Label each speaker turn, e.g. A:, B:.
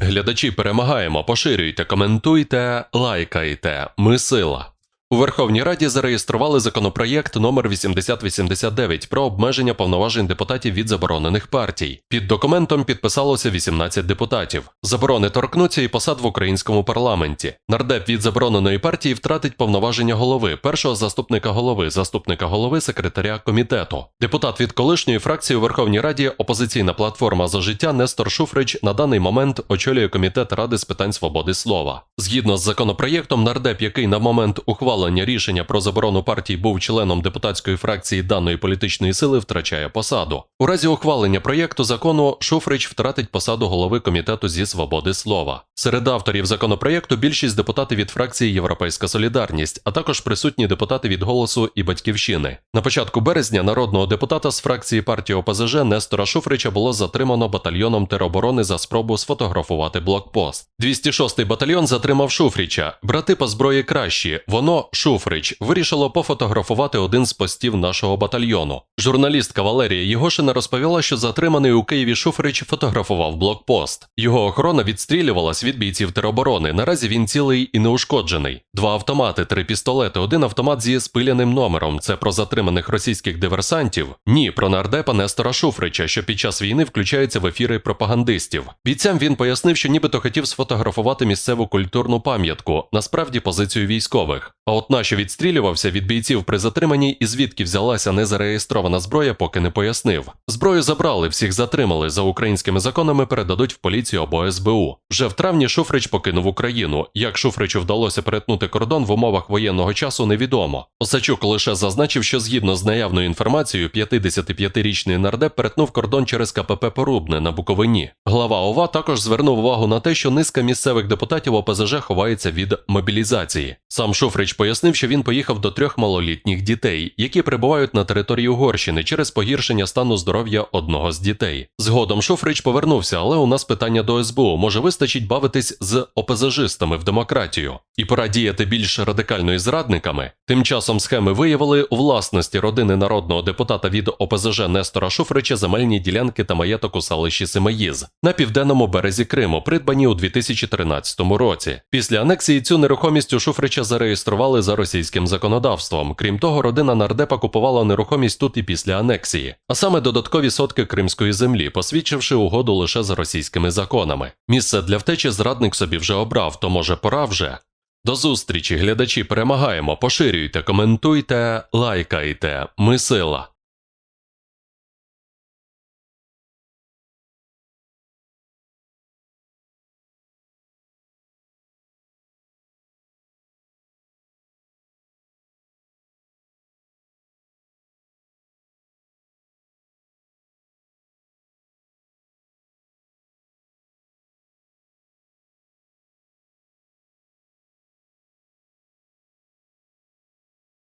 A: Глядачі перемагаємо, поширюйте, коментуйте, лайкайте. Ми сила. У Верховній Раді зареєстрували законопроєкт номер 8089 про обмеження повноважень депутатів від заборонених партій. Під документом підписалося 18 депутатів. Заборони торкнуться і посад в українському парламенті. Нардеп від забороненої партії втратить повноваження голови, першого заступника голови, заступника голови, секретаря комітету. Депутат від колишньої фракції у Верховній Раді опозиційна платформа за життя Нестор Шуфрич на даний момент очолює комітет Ради з питань свободи слова. Згідно з законопроєктом, нардеп, який на момент ухвалення рішення про заборону партій був членом депутатської фракції даної політичної сили, втрачає посаду. У разі ухвалення проєкту закону Шуфрич втратить посаду голови комітету зі свободи слова. Серед авторів законопроєкту більшість депутатів від фракції Європейська Солідарність, а також присутні депутати від голосу і батьківщини. На початку березня народного депутата з фракції партії ОПЗЖ Нестора Шуфрича було затримано батальйоном тероборони за спробу сфотографувати блокпост. 206-й батальйон затримав Шуфрича. Брати по зброї кращі. Воно Шуфрич вирішило пофотографувати один з постів нашого батальйону. Журналістка Валерія Єгошина розповіла, що затриманий у Києві Шуфрич фотографував блокпост. Його охорона відстрілювалась від бійців тероборони. Наразі він цілий і неушкоджений. Два автомати, три пістолети, один автомат зі спиляним номером. Це про затриманих російських диверсантів. Ні, про нардепа Нестора Шуфрича, що під час війни включається в ефіри пропагандистів. Бійцям він пояснив, що нібито хотів сфотографувати місцеву культурну пам'ятку, насправді позицію військових. А от на що відстрілювався від бійців при затриманні і звідки взялася незареєстрована зброя, поки не пояснив. Зброю забрали, всіх затримали. За українськими законами передадуть в поліцію або СБУ. Вже в травні Шуфрич покинув Україну. Як Шуфричу вдалося перетнути кордон в умовах воєнного часу, невідомо. Осачук лише зазначив, що згідно з наявною інформацією, 55-річний нардеп перетнув кордон через КПП Порубне на Буковині. Глава ОВА також звернув увагу на те, що низка місцевих депутатів ОПЗЖ ховається від мобілізації. Сам Шуфрич пояснив, що він поїхав до трьох малолітніх дітей, які перебувають на території Угорщини через погіршення стану здоров'я одного з дітей. Згодом Шуфрич повернувся, але у нас питання до СБУ може вистачить бавитись з ОПЗЖистами в демократію і пора діяти більш радикально із зрадниками. Тим часом схеми виявили у власності родини народного депутата від ОПЗЖ Нестора Шуфрича земельні ділянки та маєток у селищі Семеїз на південному березі Криму, придбані у 2013 році. Після анексії цю нерухомість у Шуфрича зареєстрували за російським законодавством. Крім того, родина нардепа купувала нерухомість тут і після анексії, а саме додаткові сотки кримської землі, посвідчивши угоду лише за російськими законами. Місце для втечі зрадник собі вже обрав, то може пора вже. До зустрічі, глядачі, перемагаємо. Поширюйте, коментуйте, лайкайте. Ми сила.